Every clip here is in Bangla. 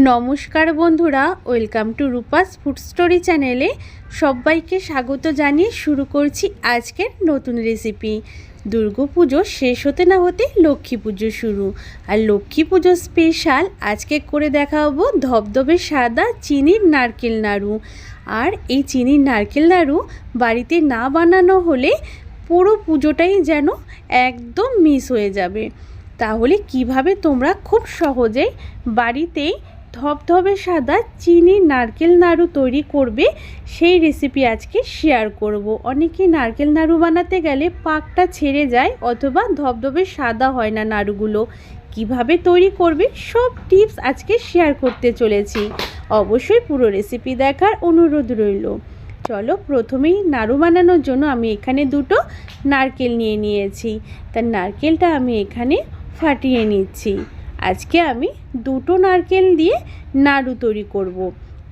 নমস্কার বন্ধুরা, welcome to Rupa's food story চ্যানেলে সবাইকে স্বাগত জানিয়ে শুরু করছি আজকের নতুন রেসিপি। পুজো শেষ হতে না হতে লক্ষ্মী পুজো শুরু। আর লক্ষ্মী পুজো স্পেশাল আজকে করে দেখাবো ধবধবে সাদা চিনির নারকেল নাড়ু। আর এই চিনির নারকেল নাড়ু বাড়িতে না বানানো হলে পুরো পুজোটাই যেন একদম মিস হয়ে যাবে। তাহলে কীভাবে তোমরা খুব সহজেই বাড়িতেই ধবধবে সাদা চিনি নারকেল নাড়ু তৈরি করবে। সেই রেসিপি আজকে শেয়ার করব। অনেকেই নারকেল নাড়ু বানাতে গেলে পাকটা ছেড়ে যায় অথবা ধবধবে সাদা হয় না নাড়ুগুলো। কীভাবে তৈরি করবে সব টিপস আজকে শেয়ার করতে চলেছি। অবশ্যই পুরো রেসিপি দেখার অনুরোধ রইল। চলো প্রথমেই নাড়ু বানানোর জন্য আমি এখানে দুটো নারকেল নিয়ে নিয়েছি। তার নারকেলটা আমি এখানে ফাটিয়ে নিচ্ছি। আজকে আমি দুটো নারকেল দিয়ে নাড়ু তৈরি করব।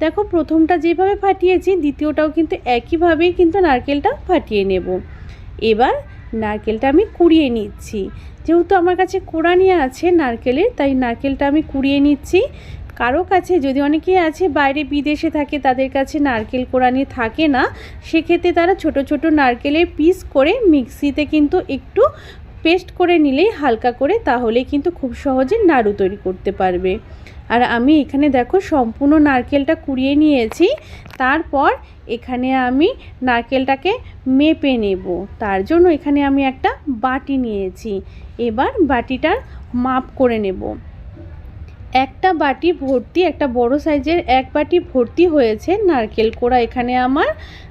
দেখো, প্রথমটা যেভাবে ফাটিয়েছি, দ্বিতীয়টাও কিন্তু একইভাবেই কিন্তু নারকেলটা ফাটিয়ে নেব। এবার নারকেলটা আমি কুড়িয়ে নিচ্ছি। যেহেতু আমার কাছে কোড়ানি আছে নারকেলের, তাই নারকেলটা আমি কুড়িয়ে নিচ্ছি। কারও কাছে, যদি অনেকেই আছে বাইরে বিদেশে থাকে, তাদের কাছে নারকেল কোড়ানি থাকে না, সেক্ষেত্রে তারা ছোট ছোট নারকেলের পিস করে মিক্সিতে কিন্তু একটু পেস্ট করে নিলেই হালকা করে তাহলে কিন্তু খুব সহজে নাড়ু তৈরি করতে পারবে। আর আমি এখানে দেখো সম্পূর্ণ নারকেলটা কুড়িয়ে নিয়েছি। তারপর এখানে আমি নারকেলটাকে মেপে নেব। তার জন্য এখানে আমি একটা বাটি নিয়েছি। এবার বাটিটার মাপ করে নেব। একটা বাটি ভর্তি, একটা বড় সাইজের এক বাটি ভর্তি হয়েছে নারকেল কোড়া এখানে আমার।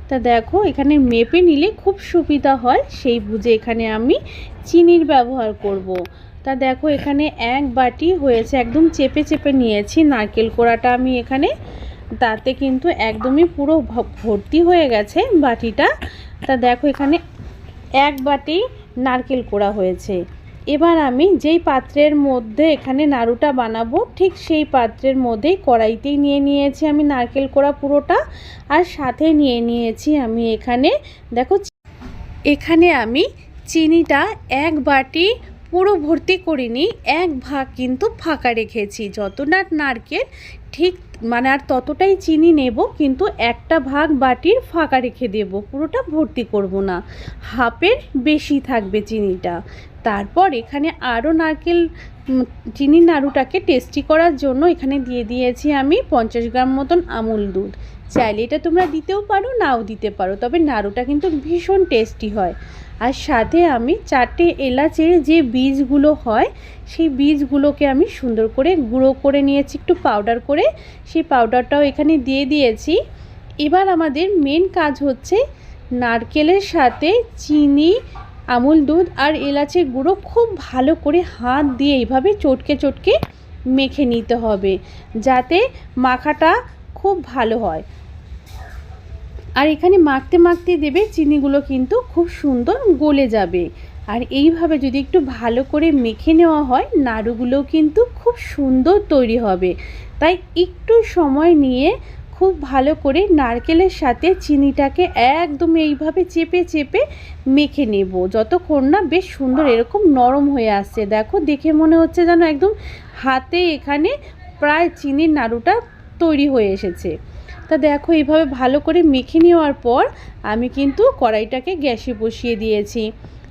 তা দেখো, এখানে মেপে নিলে খুব সুবিধা হয়, সেই বুঝে এখানে আমি চিনির ব্যবহার করব। তা দেখো, এখানে এক বাটি হয়েছে, একদম চেপে চেপে নিয়েছি নারকেল কোড়াটা আমি এখানে। তাতে কিন্তু একদমই পুরো ভর্তি হয়ে গেছে বাটিটা। তা দেখো, এখানে এক বাটি নারকেল কোড়া হয়েছে। এবার আমি যেই পাত্রের মধ্যে এখানে নাড়ুটা বানাবো, ঠিক সেই পাত্রের মধ্যেই কড়াইতেই নিয়ে নিয়েছি আমি নারকেল কোড়া পুরোটা আর সাথে নিয়ে নিয়েছি আমি এখানে, দেখো এখানে আমি চিনিটা এক বাটি পুরো ভর্তি করিনি, এক ভাগ কিন্তু ফাঁকা রেখেছি যতটা নারকেল ঠিক মানে আর ততটাই চিনি নেব, কিন্তু একটা ভাগ বাটির ফাঁকা রেখে দেব, পুরোটা ভর্তি করব না। হাফের বেশি থাকবে চিনিটা। তারপর এখানে আরও নারকেল চিনির নাড়ুটাকে টেস্টি করার জন্য এখানে দিয়ে দিয়েছি আমি পঞ্চাশ গ্রাম মতন আমুল দুধ। চাইলে এটা তোমরা দিতেও পারো, নাও দিতে পারো, তবে নাড়ুটা কিন্তু ভীষণ টেস্টি হয়। আর সাথে আমি চারটে এলাচের যে বীজগুলো হয়, সেই বীজগুলোকে আমি সুন্দর করে গুঁড়ো করে নিয়েছি, একটু পাউডার করে। সেই পাউডারটাও এখানে দিয়ে দিয়েছি। এবার আমাদের মেন কাজ হচ্ছে নারকেলের সাথে চিনি, আমুল দুধ আর এলাচের গুঁড়ো খুব ভালো করে হাত দিয়ে এইভাবে চটকে চটকে মেখে নিতে হবে, যাতে মাখাটা খুব ভালো হয়। আর এখানে মাখতে মাখতে দেবে, চিনিগুলো কিন্তু খুব সুন্দর গলে যাবে। আর এইভাবে যদি একটু ভালো করে মেখে নেওয়া হয় নাড়ুগুলো কিন্তু খুব সুন্দর তৈরি হবে। তাই একটু সময় নিয়ে খুব ভালো করে নারকেলের সাথে চিনিটাকে একদম এইভাবে চেপে চেপে মেখে নেব। যতক্ষণ না বেশ সুন্দর এরকম নরম হয়ে আসছে। দেখো, দেখে মনে হচ্ছে যেন একদম হাতে এখানে প্রায় চিনির নাড়ুটা তৈরি হয়ে এসেছে। তা দেখো, এইভাবে ভালো করে মেখে নেওয়ার পর আমি কিন্তু কড়াইটাকে গ্যাসে বসিয়ে দিয়েছি।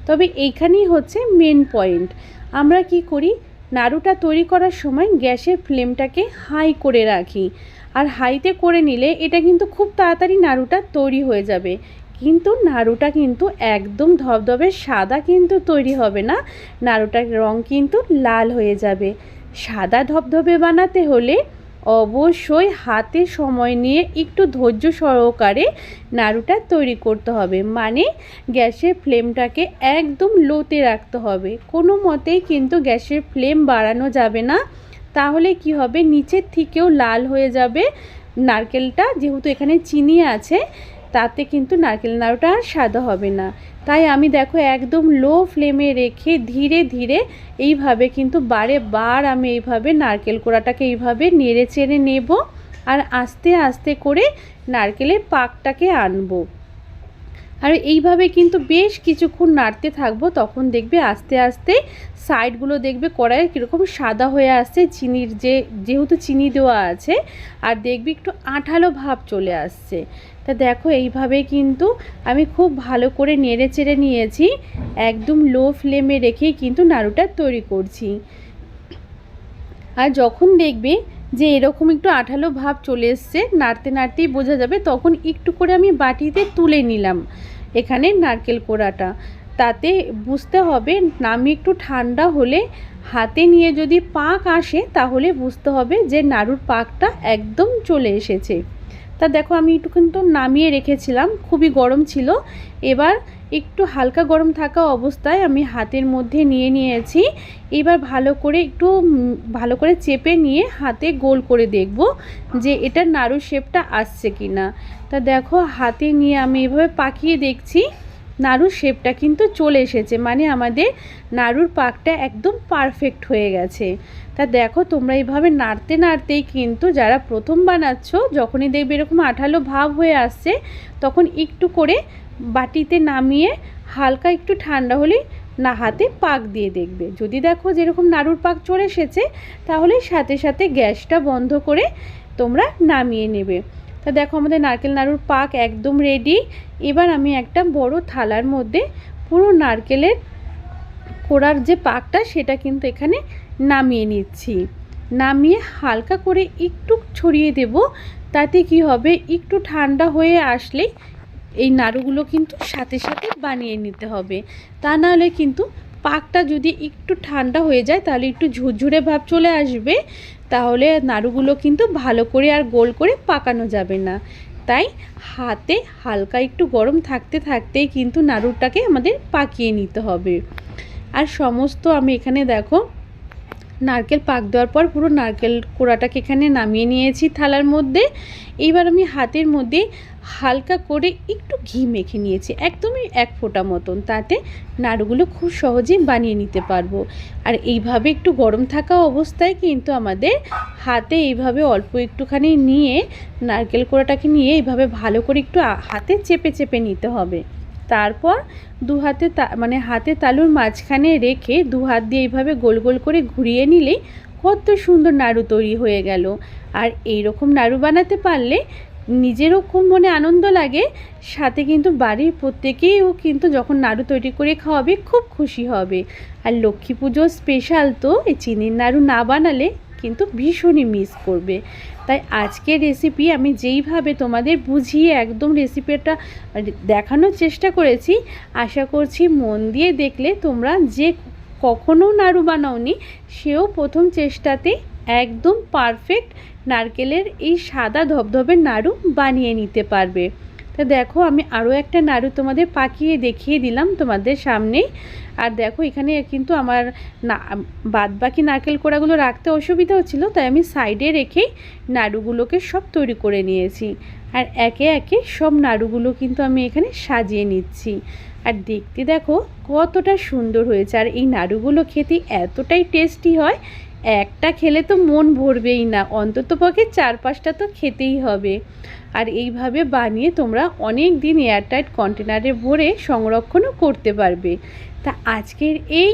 তবে এইখানেই হচ্ছে মেন পয়েন্ট আমরা কি করি? নাড়ুটা তৈরি করার সময় গ্যাসের ফ্লেমটাকে হাই করে রাখি। আর হাইতে করে নিলে এটা কিন্তু খুব তাড়াতাড়ি নাড়ুটা তৈরি হয়ে যাবে। কিন্তু নাড়ুটা কিন্তু একদম ধবধবে, সাদা কিন্তু তৈরি হবে না। নাড়ুটার রং কিন্তু লাল হয়ে যাবে। সাদা ধবধবে বানাতে হলে অবশ্যই হাতে সময় নিয়ে একটু ধৈর্য সহকারে নাড়ুটা তৈরি করতে হবে। মানে গ্যাসের ফ্লেমটাকে একদম লোতে রাখতে হবে। কোনো মতেই কিন্তু গ্যাসের ফ্লেম বাড়ানো যাবে না। তাহলে কি হবে? নিচের থেকেও লাল হয়ে যাবে নারকেলটা। যেহেতু এখানে চিনি আছে, তাতে কিন্তু নারকেল নাড়ুটা আর সাদা হবে না। তাই আমি দেখো একদম লো ফ্লেমে রেখে ধীরে ধীরে এইভাবে কিন্তু বারে বার আমি এইভাবে নারকেল কোড়াটাকে এইভাবে নেড়ে চেড়ে নেব আর আস্তে আস্তে করে নারকেলের পাকটাকে আনব। আর এইভাবে কিন্তু বেশ কিছুক্ষণ নাড়তে থাকব, তখন দেখবে আস্তে আস্তে সাইডগুলো দেখবে কড়াইয়ের কীরকম সাদা হয়ে আসছে, চিনির যে, যেহেতু চিনি দেওয়া আছে, আর দেখবি একটু আঠালো ভাব চলে আসছে। তা দেখো এইভাবে কিন্তু আমি খুব ভালো করে নেড়ে চেড়ে নিয়েছি, একদম লো ফ্লেমে রেখেই কিন্তু নাড়ুটা তৈরি করছি। আর যখন দেখবে যে এরকম একটু আঠালো ভাব চলে এসছে, নাড়তে নাড়তেই বোঝা যাবে, তখন একটু করে আমি বাটিতে তুলে নিলাম এখানে নারকেল কোড়াটা। তাতে বুঝতে হবে নামি একটু ঠান্ডা হলে হাতে নিয়ে যদি পাক আসে তাহলে বুঝতে হবে যে নাড়ুর পাকটা একদম চলে এসেছে। তা দেখো আমি একটু কিন্তু নামিয়ে রেখেছিলাম, খুবই গরম ছিল। এবার একটু হালকা গরম থাকা অবস্থায় আমি হাতের মধ্যে নিয়ে নিয়েছি। এবার ভালো করে একটু ভালো করে চেপে নিয়ে হাতে গোল করে দেখব যে এটার নাড়ু শেপটা আসছে কি না তা দেখো হাতে নিয়ে আমি এভাবে পাকিয়ে দেখছি। নাড়ুর শেপটা কিন্তু চলে এসেছে। মানে আমাদের নাড়ুর পাকটা একদম পারফেক্ট হয়ে গেছে। তা দেখো তোমরা এইভাবে নাড়তে নাড়তেই কিন্তু যারা প্রথম বানাচ্ছ, যখনই দেখবে এরকম আঠালো ভাব হয়ে আসছে, তখন একটু করে বাটিতে নামিয়ে হালকা একটু ঠান্ডা হলেই না হাতে পাক দিয়ে দেখবে। যদি দেখো যেরকম নাড়ুর পাক চলে এসেছে, তাহলে সাথে সাথে গ্যাসটা বন্ধ করে তোমরা নামিয়ে নেবে। তা দেখো আমাদের নারকেল নাড়ুর পাক একদম রেডি এবার আমি একটা বড় থালার মধ্যে পুরো নারকেলের কোড়ার যে পাকটা, সেটা কিন্তু এখানে নামিয়ে নিচ্ছি। নামিয়ে হালকা করে একটু ছড়িয়ে দেব, তাতে কি হবে? একটু ঠান্ডা হয়ে আসলেই এই নাড়ুগুলো কিন্তু সাথে সাথে বানিয়ে নিতে হবে। তা নাহলে কিন্তু পাকটা যদি একটু ঠান্ডা হয়ে যায়, তাহলে একটু ঝুরঝুরে ভাব চলে আসবে। তাহলে নাড়ুগুলো কিন্তু ভালো করে আর গোল করে পাকানো যাবে না। তাই হাতে হালকা একটু গরম থাকতে থাকতেই কিন্তু নাড়ুটাকে আমাদের পাকিয়ে নিতে হবে। আর সমস্ত আমি এখানে দেখো, নারকেল পাক দেওয়ার পর পুরো নারকেল কোড়াটাকে এখানে নামিয়ে নিয়েছি থালার মধ্যে। এইবার আমি হাতের মধ্যে হালকা করে একটু ঘি মেখে নিয়েছি, একদমই এক ফোঁটা মতন। তাতে নাড়ুগুলো খুব সহজে বানিয়ে নিতে পারব। আর এইভাবে একটু গরম থাকা অবস্থায় কিন্তু আমাদের হাতে এইভাবে অল্প একটুখানি নিয়ে নারকেল কোড়াটাকে নিয়ে এইভাবে ভালো করে একটু হাতে চেপে চেপে নিতে হবে। তারপর দু হাতে মানে হাতে তালুর মাঝখানে রেখে দু হাত দিয়ে এইভাবে গোল গোল করে ঘুরিয়ে নিলেই কত সুন্দর নাড়ু তৈরি হয়ে গেল। আর এই রকম নাড়ু বানাতে পারলে নিজেরও খুব মনে আনন্দ লাগে, সাথে কিন্তু বাড়ির প্রত্যেকেইও কিন্তু যখন নাড়ু তৈরি করে খাওয়াবে খুব খুশি হবে। আর লক্ষ্মী পুজো স্পেশাল তো এই চিনির নাড়ু না বানালে কিন্তু ভীষণই মিস করবে। তাই আজকের রেসিপি আমি যেইভাবে তোমাদের বুঝিয়ে একদম রেসিপিটা দেখানোর চেষ্টা করেছি, আশা করছি মন দিয়ে দেখলে তোমরা যে কখনও নাড়ু বানাওনি, সেও প্রথম চেষ্টাতে একদম পারফেক্ট নারকেলের এই সাদা ধবধবে নাড়ু বানিয়ে নিতে পারবে। তো দেখো আমি আরও একটা নাড়ু তোমাদের পাকিয়ে দেখিয়ে দিলাম তোমাদের সামনেই। আর দেখো এখানে কিন্তু আমার না বাদ বাকি নারকেল কোড়াগুলো রাখতে অসুবিধা হচ্ছিল তাই আমি সাইডে রেখেই নাড়ুগুলোকে সব তৈরি করে নিয়েছি। আর একে একে সব নাড়ুগুলো কিন্তু আমি এখানে সাজিয়ে নিচ্ছি। আর দেখতে দেখো কতটা সুন্দর হয়েছে, আর এই নাড়ুগুলো খেতে এতটাই টেস্টি হয় একটা খেলে তো মন ভরবেই না, অন্তত পক্ষে চার পাঁচটা তো খেতেই হবে। আর এইভাবে বানিয়ে তোমরা অনেক দিন এয়ারটাইট কন্টেনারে ভরে সংরক্ষণও করতে পারবে। তা আজকের এই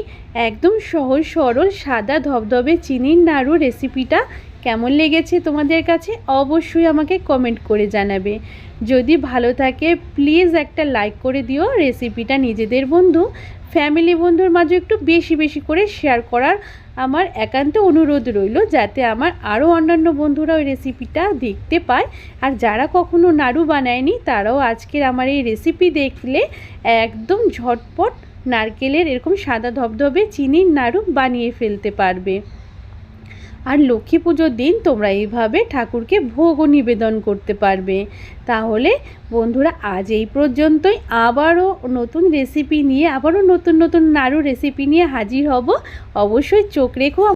একদম সহজ সরল, সাদা ধবধবে চিনির নাড়ু রেসিপিটা কেমন লেগেছে তোমাদের কাছে অবশ্যই আমাকে কমেন্ট করে জানাবে। যদি ভালো থাকে প্লিজ একটা লাইক করে দিও। রেসিপিটা নিজেদের বন্ধু। ফ্যামিলি বন্ধুর মাঝে একটু বেশি বেশি করে শেয়ার করার আমার একান্ত অনুরোধ রইল, যাতে আমার আরও অন্যান্য বন্ধুরা ওই রেসিপিটা দেখতে পায়। আর যারা কখনো নাড়ু বানায়নি, তারাও আজকের আমার এই রেসিপি দেখলে একদম ঝটপট নারকেলের এরকম সাদা ধবধবে চিনির নাড়ু বানিয়ে ফেলতে পারবে। আর লক্ষ্মী পুজোর দিন তোমরা এইভাবে ঠাকুরকে ভোগও নিবেদন করতে পারবে। তাহলে বন্ধুরা, আজ এই পর্যন্তই। আবারও নতুন রেসিপি নিয়ে, আবারও নতুন নতুন নাড়ু রেসিপি নিয়ে হাজির হব। অবশ্যই চোখ রেখো।